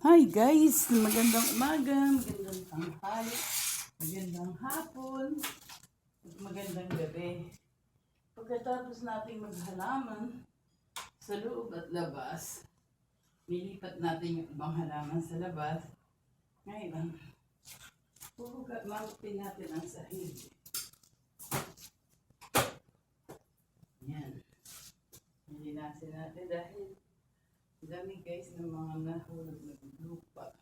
Hi guys! Magandang umaga, magandang tanghali, magandang hapon, magandang gabi. Pagkatapos nating maghalaman sa loob at labas, nilipat natin yung ibang halaman sa labas. Ngayon, puhugat mamupin natin ang sahig. Yan. Nilinasin natin dahil dami guys ng mga nahulog na lupa.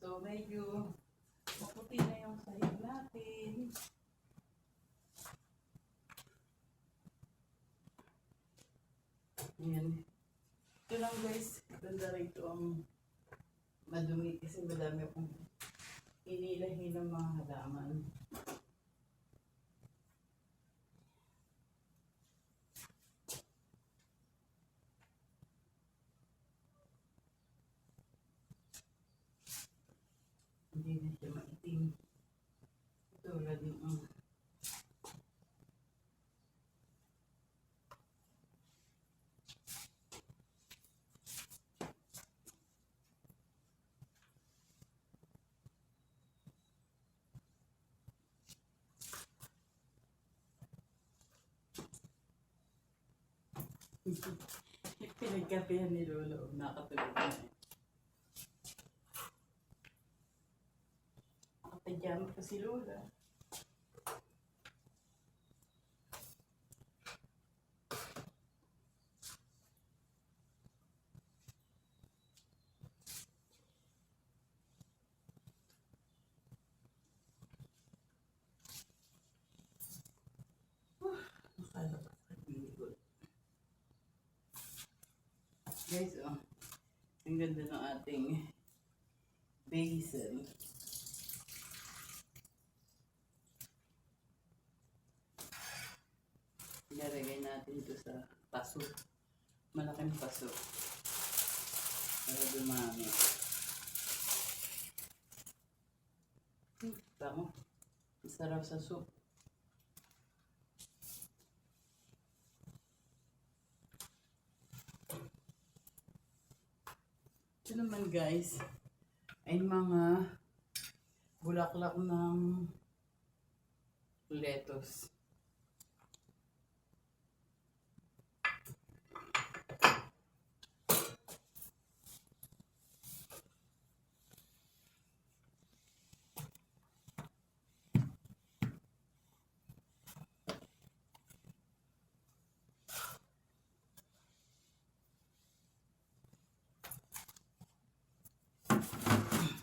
So medyo maputi na yung sahig natin. Yan. Ito lang guys, ganda rito ang madumi kasi madami akong inilahin ng mga halaman. Hindi na siya maitim. Tulad ng um, pinagkapihan ni Lolo. Nakatulog na eh. Nakapajama pa si Lola. Akala ko sa gilid. Guys, oh. Ang ganda ng ating basil. Ilalagay natin ito sa paso. Malaking paso. Para dumami. Hmm, Tama. Masarap sa soup. Ito naman guys, ay mga bulaklak ng lettuce.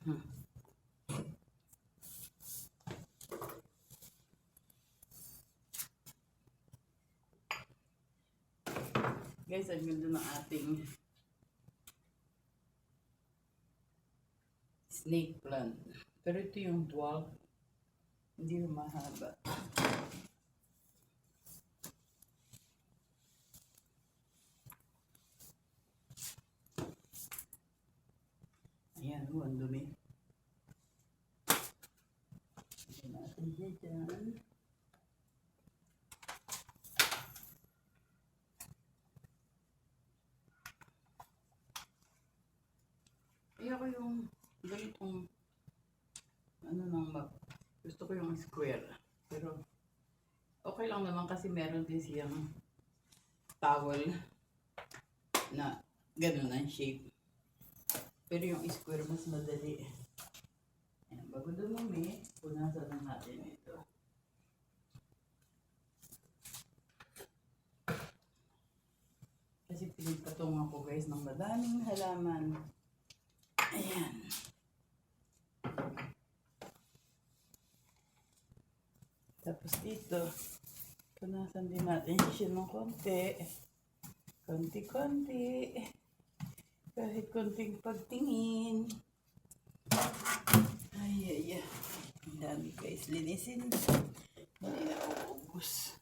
Guys, ang ganda ng ating snake plant. Pero ito yung dwarf. Hindi yung mahaba. Ayan, oh, ang dumi. Ayan natin dyan. Ayoko yung ganitong ano nang mag gusto ko yung square. Pero okay lang naman kasi meron din siyang towel na ganun ang shape. Pero yung square mas madali. Ayan, bago dumumi, punasan na natin ito. Kasi pinagpatungan ko guys ng madaming halaman. Ayan. Tapos dito, punasan din natin siya ng konti. Konti-konti. Kahit konting pagtingin. Ay, ay, ay. Ang dami guys. Linisin. Hindi na uubos.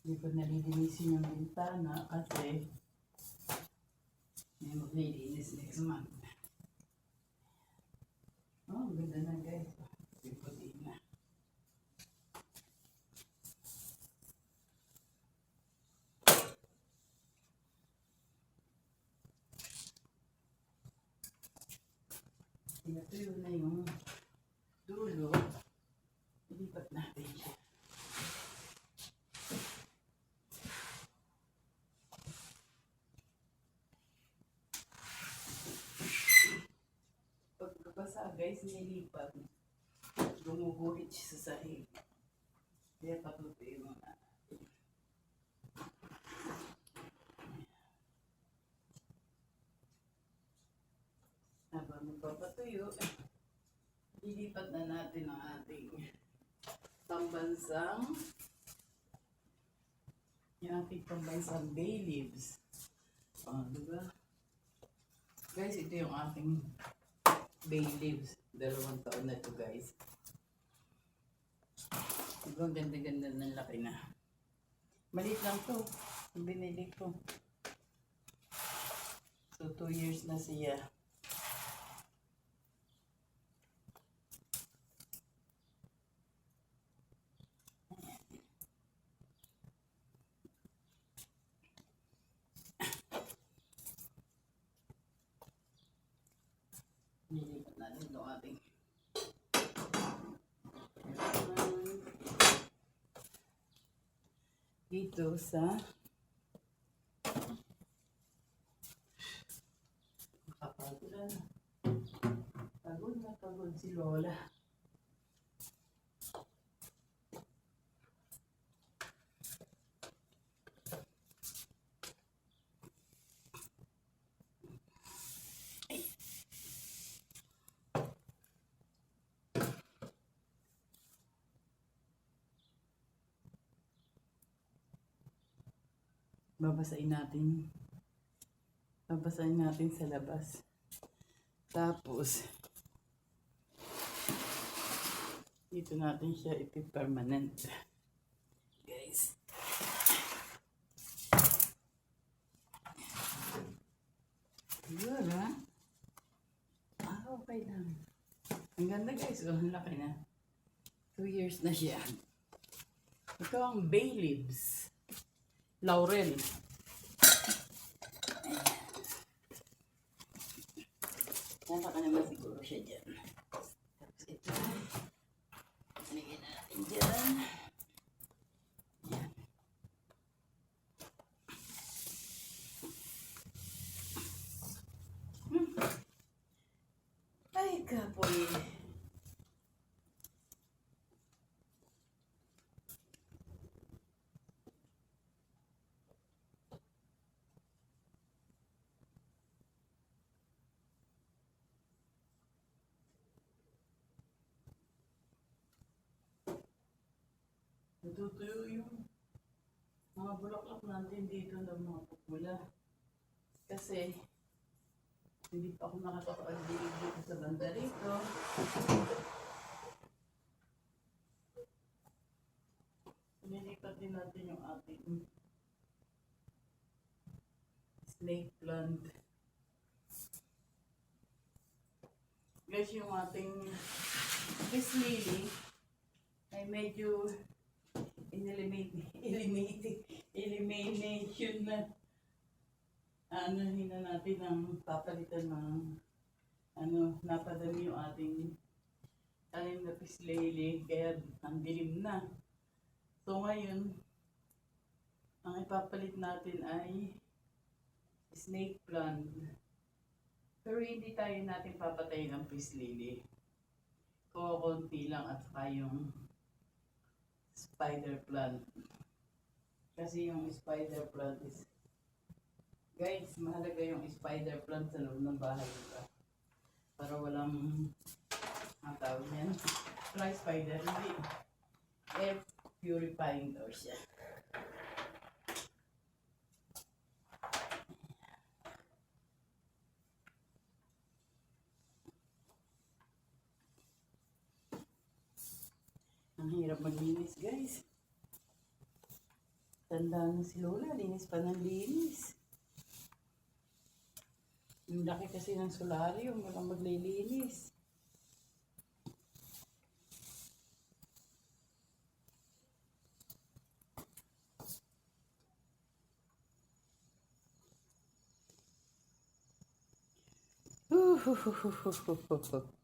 Hindi ko nalilinisin yung bintana kasi may maglilinis next month. Oh, ang ganda na guys. Yung puti na. Pinatuyo na yung dulo. Ilipat natin siya. Pagkabasa guys, nilipat. Gumuguhit siya sa sahig. Kaya patutuyo na. Habang lilipat na natin ang ating pambansang yung ating pambansang bay leaves. Oh, diba? Guys, ito yung ating bay leaves. Dalawang taon na to guys. Diba, ganda-ganda ng laki na. Maliit lang to. Binili ko. So, two years na siya. Nilipat natin ito ating dito sa kapagod na pagod na pagod si Lola babasain natin. Babasain natin sa labas. Tapos dito natin siya ipipermanent. Guys. Yun ha? Ah okay lang. Ang ganda guys. Oh ang laki na. Two years na siya. Ito ang bay leaves laurel. Tama ka naman siguro siya dyan. Tapos ito. Lagyan natin dyan. Yan. Hmm. Ay, kapoy. Natutuyo yung mga bulaklak natin dito ng mga pupula. Kasi hindi pa ako nakakapag-dilig dito sa banda rito. Nilipat din natin yung ating snake plant. Guys, yung ating fish lily ay medyo ineliminate, eliminate, elimination na ano hina natin ang papalitan ng ano, napadami yung ating tanim na pislele kaya ang dilim na. So ngayon, ang ipapalit natin ay snake plant. Pero hindi tayo natin papatayin ang pislele. Kukunti lang at saka spider plant. Kasi yung spider plant is guys, mahalaga yung spider plant sa loob ng bahay nila. Para walang ang tawag niyan. Fly spider, hindi. Air purifying daw siya. Ang hirap maglinis guys. Tanda na si Lola, linis pa ng linis. Yung laki kasi ng solarium, walang maglilinis.